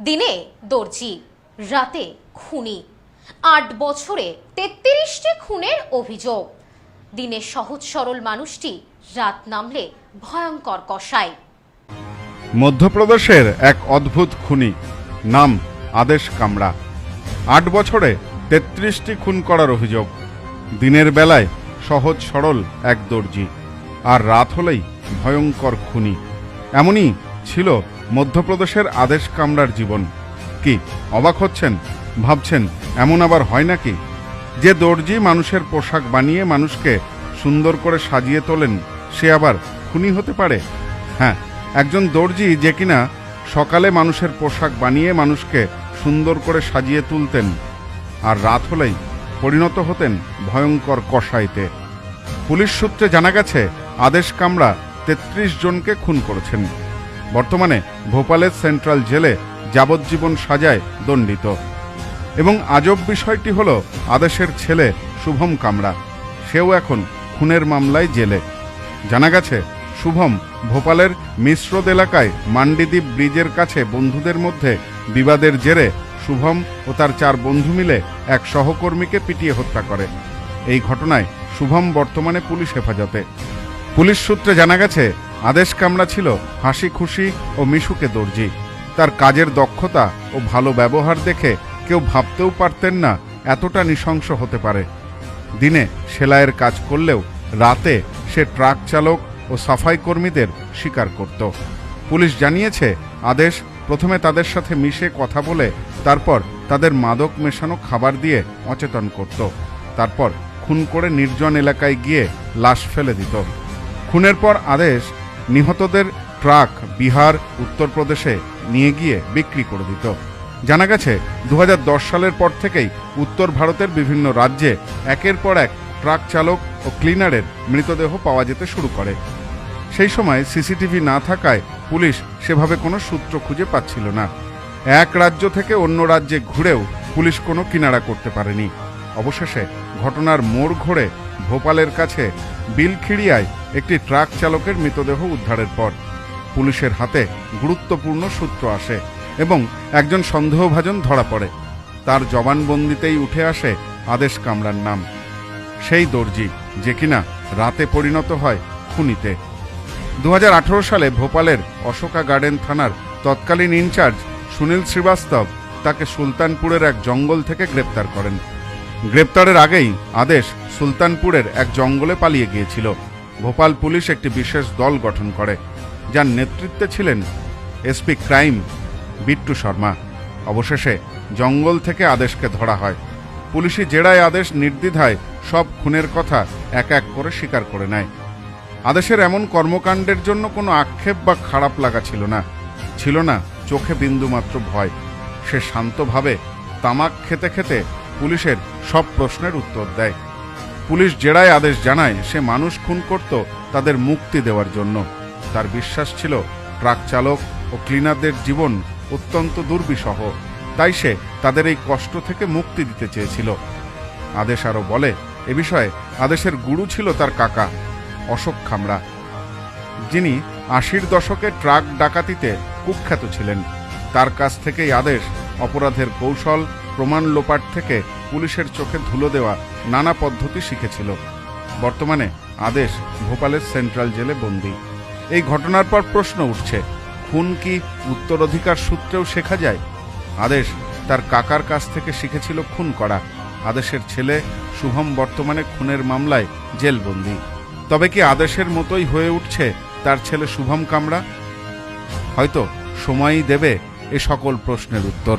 দিনে দর্জি, রাতে খুনি। আট বছরে তেত্রিশটি খুনের অভিযোগ। দিনে সহজ সরল মানুষটি রাত নামলে ভয়ঙ্কর কষায় মধ্যপ্রদেশের এক অদ্ভুত খুনি, নাম আদেশ কামড়া। আট বছরে তেত্রিশটি খুন করার অভিযোগ। দিনের বেলায় সহজ সরল এক দর্জি, আর রাত হলেই ভয়ঙ্কর খুনি। এমনই ছিল মধ্যপ্রদেশের আদেশ কামড়ার জীবন। কি, অবাক হচ্ছেন? ভাবছেন, এমন আবার হয় নাকি? যে দর্জি মানুষের পোশাক বানিয়ে মানুষকে সুন্দর করে সাজিয়ে তোলেন, সে আবার খুনি হতে পারে? হ্যাঁ একজন দর্জি যে কিনা সকালে মানুষের পোশাক বানিয়ে মানুষকে সুন্দর করে সাজিয়ে তুলতেন, আর রাত হলেই পরিণত হতেন ভয়ঙ্কর কষাইতে পুলিশ সূত্রে জানা গেছে, আদেশ কামরা তেত্রিশ জনকে খুন করেছেন। বর্তমানে ভোপালের সেন্ট্রাল জেলে যাবজ্জীবন সাজায় দণ্ডিত। এবং আজব বিষয়টি হল আদেশের ছেলে শুভম কামরা। সেও এখন খুনের মামলায় জেলে। জানা গেছে, শুভম ভোপালের মিশ্রদ এলাকায় মান্ডিদ্বীপ ব্রিজের কাছে বন্ধুদের মধ্যে বিবাদের জেরে শুভম ও তার চার বন্ধু মিলে এক সহকর্মীকে পিটিয়ে হত্যা করে। এই ঘটনায় শুভম বর্তমানে পুলিশ হেফাজতে। পুলিশ সূত্রে জানা গেছে আদেশ কামরা ছিল হাসি খুশি ও মিশুকে দর্জি। তার কাজের দক্ষতা ও ভালো ব্যবহার দেখে কেউ ভাবতেও পারতেন না এতটা নৃশংস হতে পারে। দিনে সেলাইয়ের কাজ করলেও রাতে সে ট্রাক চালক ও সাফাই কর্মীদের শিকার করত। পুলিশ জানিয়েছে, আদেশ প্রথমে তাদের সাথে মিশে কথা বলে তারপর তাদের মাদক মেশানো খাবার দিয়ে অচেতন করত। তারপর খুন করে নির্জন এলাকায় গিয়ে লাশ ফেলে দিত। খুনের পর আদেশ নিহতদের ট্রাক বিহার উত্তরপ্রদেশে নিয়ে গিয়ে বিক্রি করে দিত। জানা গেছে দু হাজার দশ সালের পর থেকেই উত্তর ভারতের বিভিন্ন রাজ্যে একের পর এক ট্রাক চালক ও ক্লিনারের মৃতদেহ পাওয়া যেতে শুরু করে। সেই সময় সিসিটিভি না থাকায় পুলিশ সেভাবে কোনো সূত্র খুঁজে পাচ্ছিল না। এক রাজ্য থেকে অন্য রাজ্যে ঘুরেও পুলিশ কোনো কিনারা করতে পারেনি। অবশেষে ঘটনার মোড় ঘোরে ভোপালের কাছে বিলখিড়িয়ায় একটি ট্রাক চালকের মৃতদেহ উদ্ধারের পর পুলিশের হাতে গুরুত্বপূর্ণ সূত্র আসে এবং একজন সন্দেহভাজন ধরা পড়ে। তার জবানবন্দিতেই উঠে আসে আদেশ কামরার নাম। সেই দর্জি যে কিনা রাতে পরিণত হয় খুনিতে। দু হাজার আঠারো সালে ভোপালের অশোকা গার্ডেন থানার তৎকালীন ইনচার্জ সুনীল শ্রীবাস্তব তাকে সুলতানপুরের এক জঙ্গল থেকে গ্রেপ্তার করেন। গ্রেপ্তারের আগেই আদেশ সুলতানপুরের এক জঙ্গলে পালিয়ে গিয়েছিল। ভোপাল পুলিশ একটি বিশেষ দল গঠন করে, যার নেতৃত্বে ছিলেন এসপি ক্রাইম বিট্টু শর্মা। অবশেষে জঙ্গল থেকে আদেশকে ধরা হয়। পুলিশি জেরায় আদেশ নির্দ্বিধায় সব খুনের কথা এক এক করে স্বীকার করে নেয়। আদেশের এমন কর্মকাণ্ডের জন্য কোনো আক্ষেপ বা খারাপ লাগা ছিল না। ছিল না চোখে বিন্দুমাত্র ভয়। সে শান্তভাবে তামাক খেতে খেতে পুলিশের সব প্রশ্নের উত্তর দেয়। পুলিশ জেরায় আদেশ জানায়, সে মানুষ খুন করত তাদের মুক্তি দেওয়ার জন্য। তার বিশ্বাস ছিল, ট্রাক চালক ও ক্লিনারদের জীবন অত্যন্ত দুর্বিষহ। তাই সে তাদের এই কষ্ট থেকে মুক্তি দিতে চেয়েছিল। আদেশ আরও বলে, এ বিষয়ে আদেশের গুরু ছিল তার কাকা, অশোক খামড়া যিনি আশির দশকে ট্রাক ডাকাতিতে কুখ্যাত ছিলেন, তার কাছ থেকেই আদেশ, অপরাধের কৌশল প্রমাণ লোপাট থেকে পুলিশের চোখে ধুলো দেওয়া নানা পদ্ধতি শিখেছিল। বর্তমানে আদেশ ভোপালের সেন্ট্রাল জেলে বন্দি। এই ঘটনার পর প্রশ্ন উঠছে, খুন কি উত্তরাধিকার সূত্রেও শেখা যায়? আদেশ তার কাকার কাছ থেকে শিখেছিল খুন করা। আদেশের ছেলে শুভম বর্তমানে খুনের মামলায় জেলবন্দি তবে কি আদেশের মতোই হয়ে উঠছে তার ছেলে শুভম কামরা? হয়তো সময়ই দেবে এ সকল প্রশ্নের উত্তর।